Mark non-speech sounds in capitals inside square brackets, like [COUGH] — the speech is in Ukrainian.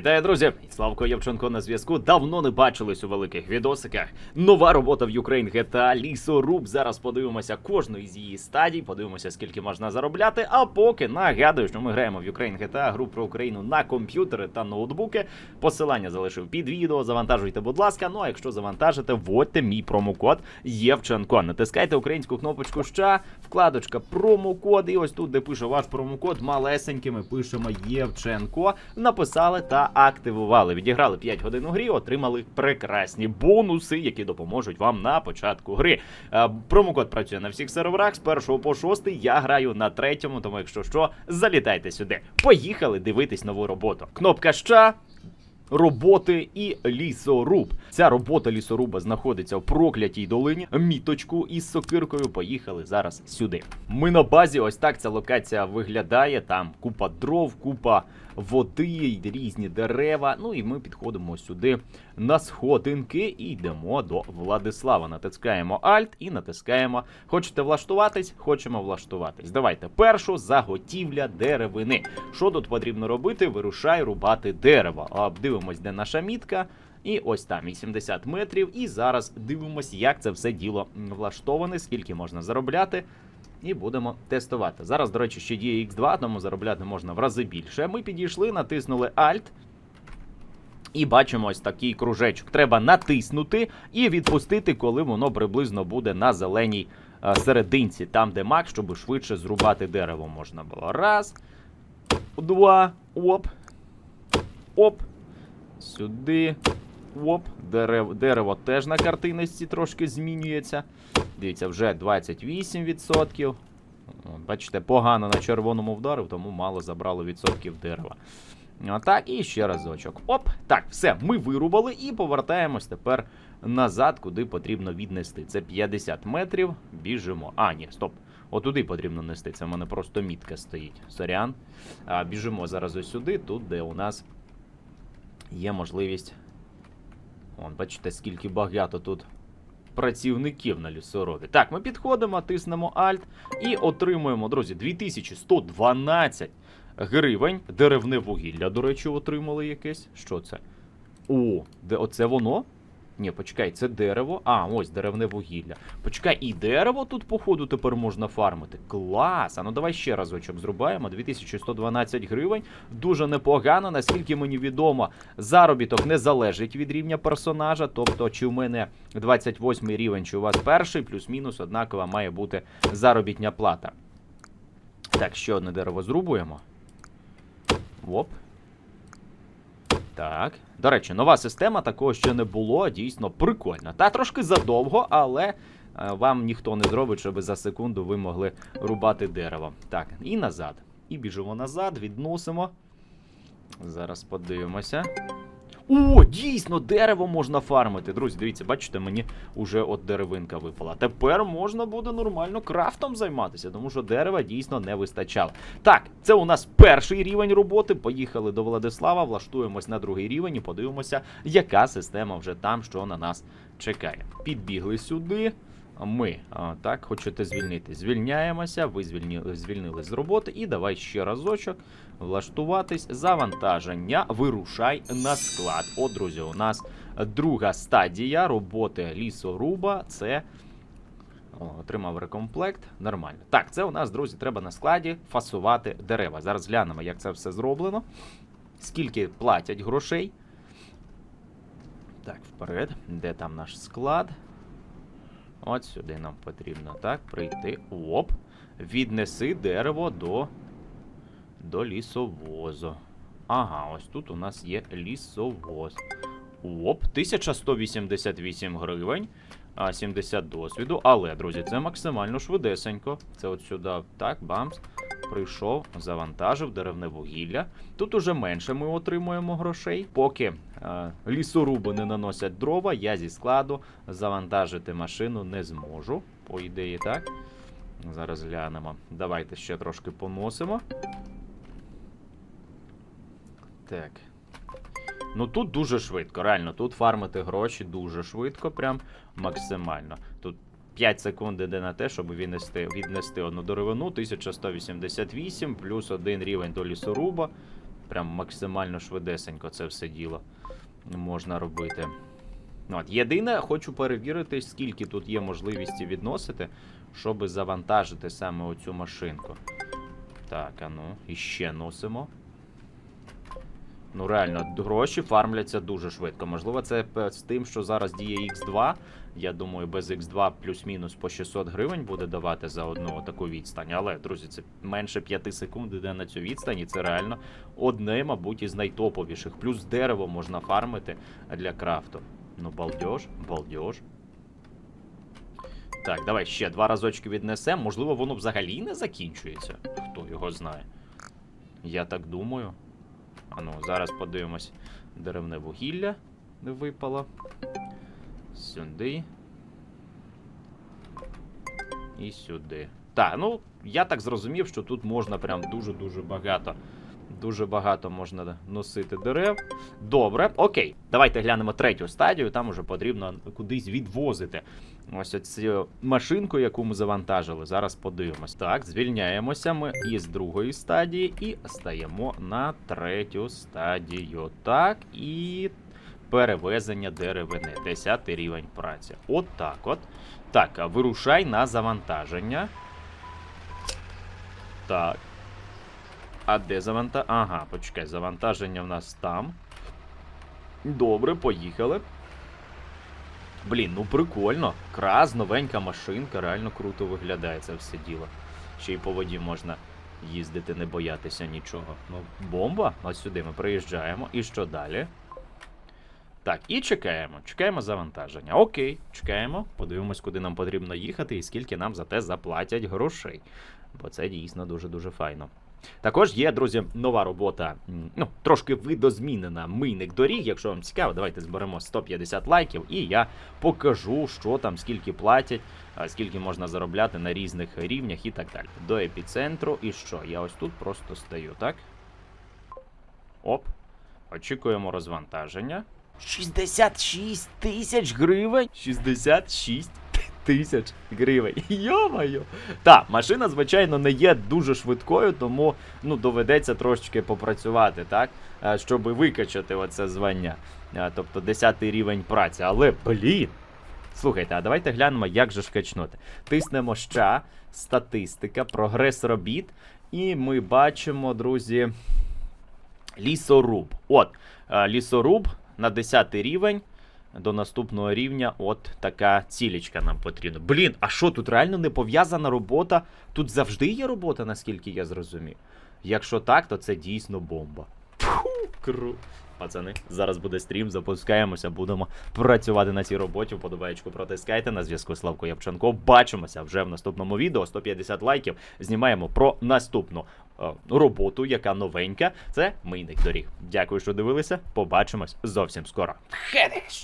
Вітаю, друзі! Славко Євченко на зв'язку. Давно не бачились у великих відосиках. Нова робота в Ukraine GTA, лісоруб. Зараз подивимося кожну із її стадій, подивимося, скільки можна заробляти. А поки нагадую, що ми граємо в Ukraine GTA, гру про Україну на комп'ютери та ноутбуки. Посилання залишив під відео. Завантажуйте, будь ласка. Ну а якщо завантажите, вводьте мій промокод Євченко. Натискайте українську кнопочку «Ща», вкладочка промокод. І ось тут, де пише ваш промокод, малесенькими пишемо Євченко. Написали та активували. Відіграли 5 годин у грі, отримали прекрасні бонуси, які допоможуть вам на початку гри. Е, Промокод працює на всіх серверах з 1 по 6. Я граю на третьому, тому якщо що, залітайте сюди. Поїхали дивитись нову роботу. Кнопка «Ща», роботи і лісоруб. Ця робота лісоруба знаходиться в проклятій долині. Міточку із сокиркою. Поїхали зараз сюди. Ми на базі. Ось так ця локація виглядає. Там купа дров, купа води, різні дерева. Ну і ми підходимо сюди на сходинки і йдемо до Владислава. Натискаємо Alt і натискаємо. Хочете влаштуватись? Хочемо влаштуватись. Давайте першу заготівля деревини. Що тут потрібно робити? Вирушай рубати дерево. Дивимось, де наша мітка. І ось там 80 метрів. І зараз дивимось, як це все діло влаштоване, скільки можна заробляти. І будемо тестувати. Зараз, до речі, ще діє X2, тому заробляти можна в рази більше. Ми підійшли, натиснули Alt. І бачимо ось такий кружечок. Треба натиснути і відпустити, коли воно приблизно буде на зеленій е, серединці, там, де мак, щоб швидше зрубати дерево можна було. Раз, два, оп. Оп. Сюди. Оп. Дерево, дерево теж на картинності трошки змінюється. Дивіться, вже 28%. Бачите, погано на червоному вдарив, тому мало забрало відсотків дерева. Отак, і ще разочок. Оп, так, все, ми вирубали і повертаємось тепер назад, куди потрібно віднести. Це 50 метрів, біжимо. А, ні, стоп. Отуди потрібно нести. Це в мене просто мітка стоїть. Сорян. А, біжимо зараз ось сюди, тут, де у нас є можливість. Вон, бачите, скільки багато тут працівників на лісоробі. Так, ми підходимо, тиснемо Alt і отримуємо, друзі, 2112 гривень. Деревне вугілля, до речі, отримали якесь. Що це? О, де оце воно? Ні, почекай, це дерево. А, ось деревне вугілля. Почекай, і дерево тут, походу, тепер можна фармити. Клас! А ну давай ще разочок зрубаємо. 2112 гривень. Дуже непогано, наскільки мені відомо, заробіток не залежить від рівня персонажа. Тобто, чи в мене 28 рівень, чи у вас перший, плюс-мінус однакова має бути заробітня плата. Так, ще одне дерево зрубуємо. Оп. Так. До речі, нова система такого ще не було. Дійсно прикольна. Та трошки задовго, але е, вам ніхто не зробить, щоб за секунду ви могли рубати дерево. Так, і назад. І біжимо назад, відносимо. Зараз подивимося. О, дійсно, дерево можна фармити. Друзі, дивіться, бачите, мені вже от деревинка випала. Тепер можна буде нормально крафтом займатися, тому що дерева дійсно не вистачало. Так, це у нас перший рівень роботи. Поїхали до Владислава, влаштуємось на другий рівень і подивимося, яка система вже там, що на нас чекає. Підбігли сюди. Ми так хочете звільнити. Звільняємося. Ви звільнили, звільнили з роботи. І давай ще разочок влаштуватись. Завантаження. Вирушай на склад. От, друзі, у нас друга стадія роботи лісоруба. Це. О, отримав рекомплект. Нормально. Так, це у нас, друзі, треба на складі фасувати дерева. Зараз глянемо, як це все зроблено. Скільки платять грошей. Так, вперед. Де там наш склад? От сюди нам потрібно так прийти. Оп. Віднеси дерево до, до лісовозу. Ага, ось тут у нас є лісовоз. Оп, 1188 гривень, а 70 досвіду. Але, друзі, це максимально швидесенько. Це от сюди, так, бамс. Прийшов, завантажив деревне вугілля. Тут уже менше ми отримуємо грошей. Поки е, лісоруби не наносять дрова, я зі складу завантажити машину не зможу. По ідеї, так. Зараз глянемо. Давайте ще трошки поносимо. Так. Ну тут дуже швидко, реально, тут фармити гроші дуже швидко, прям максимально. Тут 5 секунд іде на те, щоб віднести, віднести одну деревину, 1188, плюс один рівень до лісоруба. прям максимально швидесенько це все діло можна робити. От, єдине, хочу перевірити, скільки тут є можливості відносити, щоб завантажити саме оцю машинку. Так, а ну, іще носимо. Ну, реально, гроші фармляться дуже швидко. Можливо, це з тим, що зараз діє X2. Я думаю, без X2 плюс-мінус по 600 гривень буде давати за одну таку відстань. Але, друзі, це менше 5 секунд іде на цю відстань, і це реально одне, мабуть, із найтоповіших. Плюс дерево можна фармити для крафту. Ну, балдеж, балдеж. Так, давай ще два разочки віднесемо. Можливо, воно взагалі не закінчується. Хто його знає. Я так думаю. А ну, зараз подивимось. Деревне вугілля не випало. Сюди. І сюди. Так, ну, я так зрозумів, що тут можна прям дуже-дуже багато. Дуже багато можна носити дерев. Добре, окей. Давайте глянемо третю стадію. Там уже потрібно кудись відвозити. Ось оцю машинку, яку ми завантажили. Зараз подивимось. Так, звільняємося ми із другої стадії і стаємо на третю стадію. Так, і перевезення деревини. 10 рівень праці. От так от. Так, вирушай на завантаження. Так. А де завантаження? Ага, почекай, завантаження в нас там. Добре, поїхали. Блін, ну прикольно. Крас, новенька машинка, реально круто виглядає це все діло. Ще й по воді можна їздити, не боятися нічого. Ну, бомба. Ось сюди ми приїжджаємо. І що далі? Так, і чекаємо. Чекаємо завантаження. Окей, чекаємо. Подивимось, куди нам потрібно їхати і скільки нам за те заплатять грошей. Бо це дійсно дуже-дуже файно. Також є, друзі, нова робота, ну, трошки видозмінена мийник доріг. Якщо вам цікаво, давайте зберемо 150 лайків, і я покажу, що там, скільки платять, скільки можна заробляти на різних рівнях і так далі. До епіцентру, і що? Я ось тут просто стою, так? Оп. Очікуємо розвантаження. 66 тисяч гривень. 66 тисяч гривень. [LAUGHS] Йо-моє. Так, машина, звичайно, не є дуже швидкою, тому ну, доведеться трошечки попрацювати, так? Е, Щоб викачати оце звання. Е, Тобто 10 рівень праці. Але, блін. Слухайте, а давайте глянемо, як же ж качнути. Тиснемо ща, статистика, прогрес робіт. І ми бачимо, друзі, лісоруб. От, е, лісоруб на 10 рівень. До наступного рівня, от така цілечка нам потрібна. Блін, а що тут реально не пов'язана робота? Тут завжди є робота, наскільки я зрозумів. Якщо так, то це дійсно бомба. Фу, кру. Пацани, зараз буде стрім, запускаємося, будемо працювати на цій роботі. Вподобаєчку протискайте на зв'язку Славко Япченко. Бачимося вже в наступному відео. 150 лайків. Знімаємо про наступну е, роботу, яка новенька. Це мийник доріг. Дякую, що дивилися. Побачимось зовсім скоро. Хедеш!